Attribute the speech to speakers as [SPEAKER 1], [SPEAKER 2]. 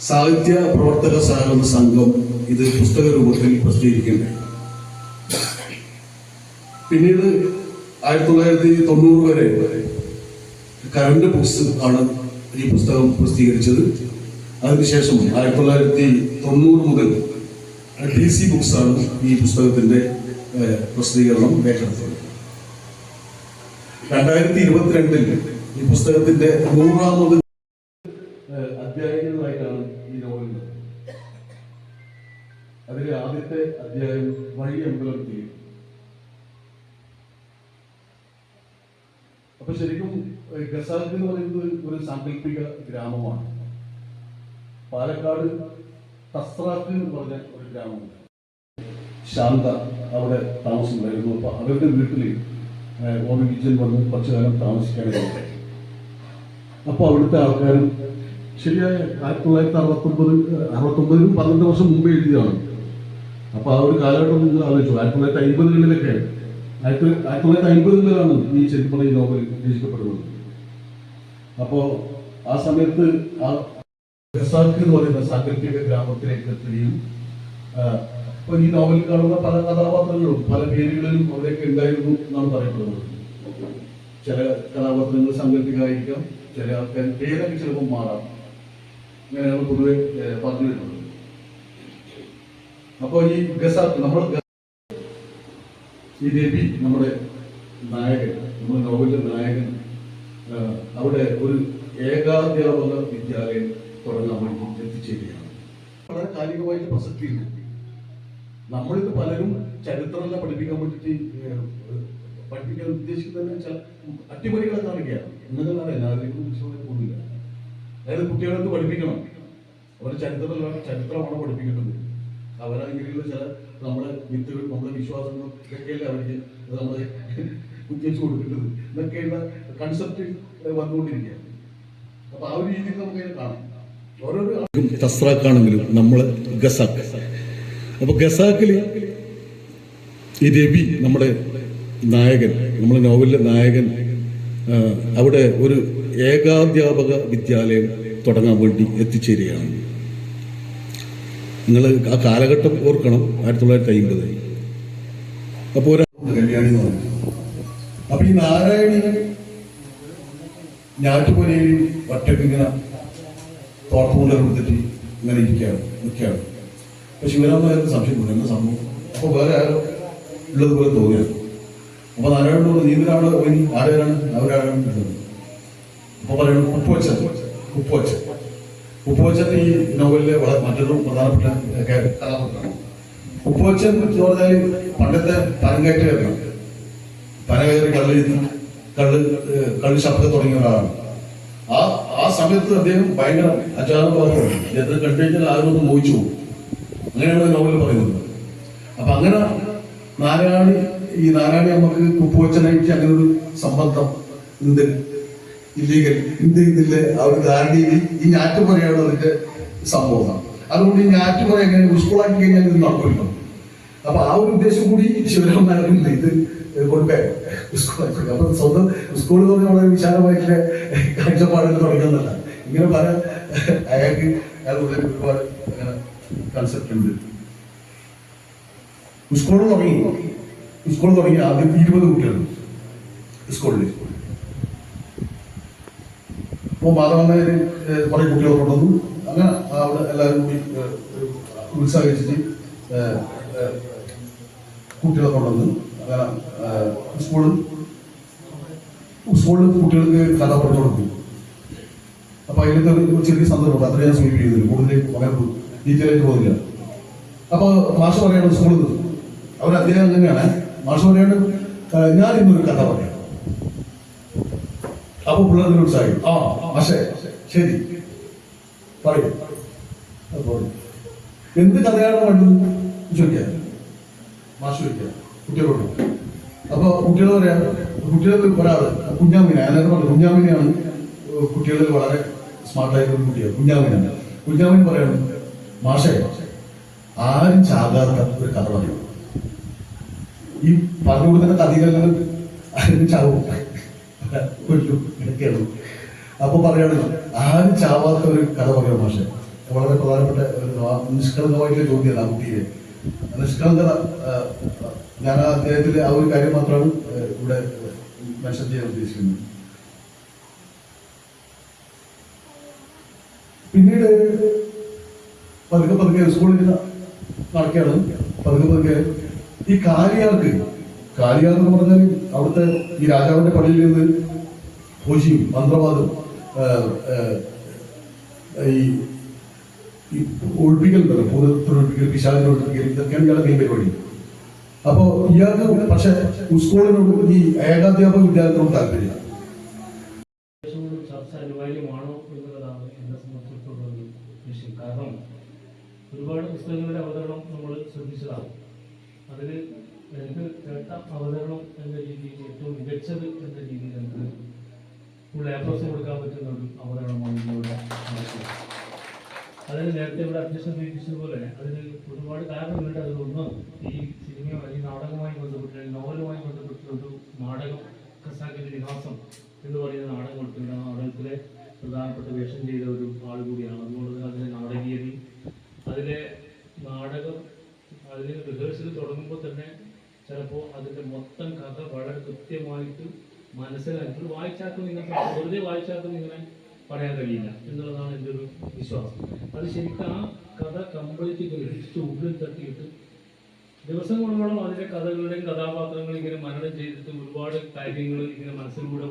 [SPEAKER 1] സാഹിത്യ പ്രവർത്തക സഹകരണ സംഘം ഇത് പുസ്തക രൂപത്തിൽ പ്രസിദ്ധീകരിക്കുന്നത് പിന്നീട് ആയിരത്തി തൊള്ളായിരത്തി തൊണ്ണൂറ് വരെ കറണ്ട് ബുക്സ് ആണ് ഈ പുസ്തകം പ്രസിദ്ധീകരിച്ചത്. അതിനുശേഷം ആയിരത്തി തൊള്ളായിരത്തി തൊണ്ണൂറ് മുതൽ ഡി സി ബുക്സ് ആണ് ഈ പുസ്തകത്തിന്റെ പ്രസിദ്ധീകരണം രേഖപ്പെടുത്തുന്നത് രണ്ടായിരത്തി ഇരുപത്തിരണ്ടിൽ ഈ പുസ്തകത്തിന്റെ നൂറാമത് ആദ്യത്തെ അധ്യായം വഴി അമ്പലം ചെയ്യും അപ്പൊ ശരിക്കും ഗസാഖ് എന്ന് പറയുന്നത് ഒരു സാങ്കല്പിക ഗ്രാമമാണ്. പാലക്കാട് തസ്രാഖ് എന്ന് പറഞ്ഞ ഒരു ഗ്രാമമുണ്ട്. ശാന്ത അവിടെ താമസം വരുന്നു അപ്പൊ അവരുടെ വീട്ടിൽ ഓമി വിജയൻ വന്ന് കുറച്ചു കാലം താമസിക്കാനായിട്ട് അപ്പോൾ അവിടുത്തെ ആൾക്കാരും ശരിയായ ആയിരത്തി തൊള്ളായിരത്തി അറുപത്തൊമ്പത് അറുപത്തൊമ്പതിനും പന്ത്രണ്ട് വർഷം മുമ്പ് എഴുതിയതാണ്. അപ്പോൾ ആ ഒരു കാലഘട്ടം നിങ്ങൾ ആലോചിച്ചു. ആയിരത്തി തൊള്ളായിരത്തി അമ്പതുകളിലൊക്കെ ആയിരത്തി ആയിരത്തി തൊള്ളായിരത്തി അമ്പതുകളിലാണ് ഈ ചെരുപ്പണ ഈ നോവൽ രചിക്കപ്പെടുന്നത്. അപ്പോൾ ആ സമയത്ത് ആ എന്ന് പറയുന്ന സാങ്കല്പിക ഗ്രാമത്തിലേക്ക് എത്തുകയും അപ്പൊ ഈ നോവലിൽ കാണുന്ന പല കഥാപാത്രങ്ങളും പല പേരുകളിലും അവരൊക്കെ ഉണ്ടായിരുന്നു എന്നാണ് പറയപ്പെടുന്നത്. ചില കഥാപാത്രങ്ങൾ സാങ്കല്പികമായിരിക്കാം ചില ആൾക്കാർ പേരൊക്കെ ചിലപ്പോൾ മാറാം. അങ്ങനെയാണ് പൊതുവെ പറഞ്ഞു വരുന്നത്. അപ്പോൾ ഈ ഗസ നമ്മൾ ഈ രവി നമ്മുടെ നായകൻ നമ്മുടെ നോവലിന്റെ നായകൻ അവിടെ ഒരു ഏകാധ്യാപക വിദ്യാലയം തുടങ്ങാൻ വേണ്ടി എത്തിച്ചേരുകയാണ്. വളരെ കാലികമായിട്ട് പ്രസക്തി നമ്മളിത് പലരും ചരിത്രമെല്ലാം പഠിപ്പിക്കാൻ വേണ്ടിയിട്ട് പഠിപ്പിക്കാൻ ഉദ്ദേശിക്കുന്നത് ചില അട്ടിമറികളെ കാണുകയാണ്. എന്നതല്ലാതെ എല്ലാവരെയും പോകുന്നില്ല അതായത് കുട്ടികളെന്ത് പഠിപ്പിക്കണം. അവർ ചരിത്രമല്ല ചരിത്രമാണ് പഠിപ്പിക്കേണ്ടത്. അവരാണെങ്കിലും ചില നമ്മുടെ വിത്തുകൾ നമ്മുടെ വിശ്വാസങ്ങളും ഇതൊക്കെയല്ലേ അവർക്ക് നമ്മൾ കുത്തിവെച്ച് കൊടുക്കേണ്ടത്. എന്നൊക്കെയുള്ള കൺസെപ്റ്റ് വന്നുകൊണ്ടിരിക്കുകയാണ്. അപ്പൊ ആ ഒരു രീതിയിൽ നമുക്ക് അതിനെ കാണാം. ഓരോരോ
[SPEAKER 2] തസ്രാക്കാണെങ്കിലും നമ്മൾ ഗസാക്ക്. അപ്പൊ ഗസാക്കിൽ ഈ രവി നമ്മുടെ നായകൻ നമ്മുടെ നോവലിലെ നായകൻ അവിടെ ഒരു ഏകാധ്യാപക വിദ്യാലയം തുടങ്ങാൻ വേണ്ടി എത്തിച്ചേരുകയാണ്. നിങ്ങൾ ആ കാലഘട്ടം ഓർക്കണം. ആയിരത്തി തൊള്ളായിരത്തി അമ്പത് അപ്പോൾ
[SPEAKER 1] കല്യാണി എന്ന് അപ്പൊ ഈ നാരായണി ഞാറ്റുപോലെയും ഒറ്റയ്ക്ക് ഇങ്ങനെ തോട്ടമുള്ള കൊടുത്തിട്ട് ഇങ്ങനെ ഇരിക്കുകയാണ് നിൽക്കുകയാണ് അപ്പൊ സംശയം സംശയമുണ്ട് എന്താ സംഭവം? അപ്പൊ വേറെ ആരോ ഉള്ളതുപോലെ തോന്നിയാണ്. അപ്പൊ നാരായണനോട് നീന്തിനാണ് ഇനി ആരാണ്? അവരാണ് അപ്പൊ പറയണം ഉപ്പുവച്ച ഉപ്പുവച്ചൻ. ഉപ്പുവച്ചൻ ഈ നോവലിലെ വളരെ മറ്റൊരു പ്രധാനപ്പെട്ട കഥാപാത്രമാണ്. ഉപ്പോച്ചൻ എന്ന് പറഞ്ഞാൽ പണ്ടത്തെ പനങ്കയറ്റുകാരനാണ് പനകയറി കള്ളി കള്ള് കള്ളി ശബ്ദം തുടങ്ങിയ ഒരാളാണ്. ആ ആ സമയത്ത് അദ്ദേഹം ഭയങ്കര അജാനുഭാവമാണ് അദ്ദേഹത്തിന് കണ്ടു കഴിഞ്ഞാൽ ആരും ഒന്ന് മോഹിച്ചു പോകും. അങ്ങനെയാണ് നോവൽ പറയുന്നത്. അപ്പൊ അങ്ങനെ നാരായണി ഈ നാരായണി നമുക്ക് കുപ്പുവച്ചനായിട്ട് അങ്ങനെ ഒരു സംബന്ധം ഉണ്ട്. ഇല്ലീഗൽ എന്ത് ഇതിലെ ആ ഒരു ധാരണയിൽ ഈ ഞാറ്റുപറയാണ് അതിന്റെ സംഭവം. അതുകൊണ്ട് ഈ ഞാറ്റുപറ എങ്ങനെ സ്കൂളാക്കി കഴിഞ്ഞാൽ ഇത് നടക്കില്ല. അപ്പൊ ആ ഒരു ഉദ്ദേശം കൂടി നായർക്കുണ്ട് ഇത് സ്കൂളാക്കി അപ്പൊ സ്വന്തം സ്കൂൾ എന്ന് പറഞ്ഞാൽ വളരെ വിശാലമായിട്ടുള്ള കാഴ്ചപ്പാടുകൾ തുടങ്ങുന്നല്ല ഇങ്ങനെ പല അയാൾക്ക് ഉള്ളിൽ ഒരുപാട് കൺസെപ്റ്റ് ഉണ്ട്. സ്കൂൾ തുടങ്ങി. സ്കൂൾ തുടങ്ങി ആദ്യം ഇരുപത് കുട്ടികൾ സ്കൂളിൽ അപ്പോൾ മാധവനായർ കുറെ കുട്ടികൾ കൊണ്ടുവന്നു. അങ്ങനെ അവിടെ എല്ലാവരും കൂടി ഉത്സാഹിച്ചിട്ട് കുട്ടികളെ കൊണ്ടുവന്നു. അങ്ങനെ സ്കൂളിൽ സ്കൂളിൽ കുട്ടികൾക്ക് കഥ പറഞ്ഞു കൊടുക്കും അപ്പോൾ അതിലൊക്കെ ഒരു ചെറിയ സന്ദർഭം അത്ര ഞാൻ സ്വീപ്പ് ചെയ്തില്ല കൂടുതൽ വളരെ ഡീറ്റെയിൽ ആയിട്ട് പോകുന്നില്ല. അപ്പോൾ മാഷ് പറയാണ് സ്കൂളിൽ അവർ അദ്ദേഹം അങ്ങനെയാണ്. മാഷ് പറയാണ് ഞാനിന്നൊരു കഥ പറയാം അപ്പൊ പിള്ളേർ ഉത്സാഹി. ആ പക്ഷേ ശരി. പറയൂ. അപ്പോൾ എന്ത് കഥയാണ് കണ്ടു ചോദിക്കാം മാഷ് ചോദിക്കാം കുട്ടികളോട്. അപ്പൊ കുട്ടികൾ പറയാം കുട്ടികൾക്ക് ഒരാൾ കുഞ്ഞാമിന ഞാൻ നേരത്തെ പറഞ്ഞു കുഞ്ഞാമിനെയാണ് കുട്ടികളിൽ വളരെ സ്മാർട്ടായിട്ടുള്ള ഒരു കുട്ടിയാണ്. കുഞ്ഞാമിനാണ്. കുഞ്ഞാമിൻ പറയണം മാഷേ ആരും ചാകാത്ത ഒരു കഥ പറയും. ഈ പറഞ്ഞു കൊടുക്കുന്ന കഥകളിൽ ആരും ചാവും കൊല്ലും ഇതൊക്കെയാണ് അപ്പൊ പറയാണ് ആരും ചാവാത്ത ഒരു കഥ പറയാം മാഷെ. വളരെ പ്രധാനപ്പെട്ട നിഷ്കളങ്കമായിട്ടുള്ള ചോദ്യമാണ് ആ കുട്ടിയെ നിഷ്കളങ്കത ഞാൻ ആ അദ്ദേഹത്തിന്റെ ആ ഒരു കാര്യം മാത്രമാണ് ഇവിടെ മെൻഷൻ ചെയ്യാൻ ഉദ്ദേശിക്കുന്നത്. പിന്നീട് പതുക്കെ പതുക്കെ സ്കൂളിൽ നടക്കുകയാണ്. പതുക്കെ പതുക്കെ ഈ കാലിയാർക്ക് കാലിയാർ എന്ന് പറഞ്ഞാൽ അവിടുത്തെ ഈ രാജാവിന്റെ പള്ളിയിൽ നിന്ന് ഘോഷിയും മന്ത്രവാദം ഈ ഈ ഒഴിപ്പിക്കൽ ഉണ്ടല്ലോ ഒഴിപ്പിക്കൽ ഇതൊക്കെയാണ് ഇയാളുടെ മെയിൻ പരിപാടി. അപ്പോ ഇയാൾക്ക് പക്ഷെ സ്കൂളിനോട് ഈ ഏകാധ്യാപക വിദ്യാർത്ഥികളോട് താല്പര്യം
[SPEAKER 3] ഏറ്റവും ചർച്ച അനിവാര്യമാണോ എന്നുള്ളതാണ് എന്നെ സംബന്ധിച്ചിടത്തോളം ഒരു വിഷയം. കാരണം ഒരുപാട് പുസ്തകങ്ങളുടെ അവതരണം നമ്മൾ ശ്രദ്ധിച്ചതാണ്. അതിൽ എനിക്ക് കേട്ട അവതരണം എന്ന രീതിയിൽ ഏറ്റവും മികച്ചത് എന്ന രീതിയിൽ ഫുൾ എ കൊടുക്കാൻ പറ്റുന്ന ഒരു അവതരണമാണ് ഇതിലൂടെ അതിന് നേരത്തെ ഇവിടെ അധ്യക്ഷൻ സൂചിപ്പിച്ചതുപോലെ അതിന് ഒരുപാട് കാരണങ്ങളുണ്ട്. അതിലൊന്ന് ഈ സിനിമയോ ഈ നാടകവുമായി ബന്ധപ്പെട്ട് നോവലുമായി ബന്ധപ്പെട്ട നാടകം ഖസാക്കിന്റെ എന്ന് പറയുന്ന നാടകം കൊടുത്തിട്ടുണ്ട്. നാടകത്തിലെ പ്രധാനപ്പെട്ട വേഷം ചെയ്ത ഒരു ആൾ കൂടിയാണ്. അതുകൊണ്ട് അതിന് നാടകീയതയും ചിലപ്പോൾ അതിന്റെ മൊത്തം കഥ വളരെ കൃത്യമായിട്ട് മനസ്സിലാക്കി. ഒരു വായിച്ചാക്കും നിങ്ങൾക്ക് വെറുതെ വായിച്ചാക്കും ഇങ്ങനെ പറയാൻ കഴിയില്ല എന്നുള്ളതാണ് എന്റെ ഒരു വിശ്വാസം. അത് ശരിക്കും ആ കഥ കംപ്ലീറ്റ് ഗ്രഹിച്ചിട്ട് ഉള്ളിൽ തട്ടിയിട്ട് ദിവസങ്ങളോളം അതിന്റെ കഥകളുടെയും കഥാപാത്രങ്ങളും ഇങ്ങനെ മരണം ചെയ്തിട്ട് ഒരുപാട് കാര്യങ്ങൾ ഇങ്ങനെ മനസ്സിലൂടെ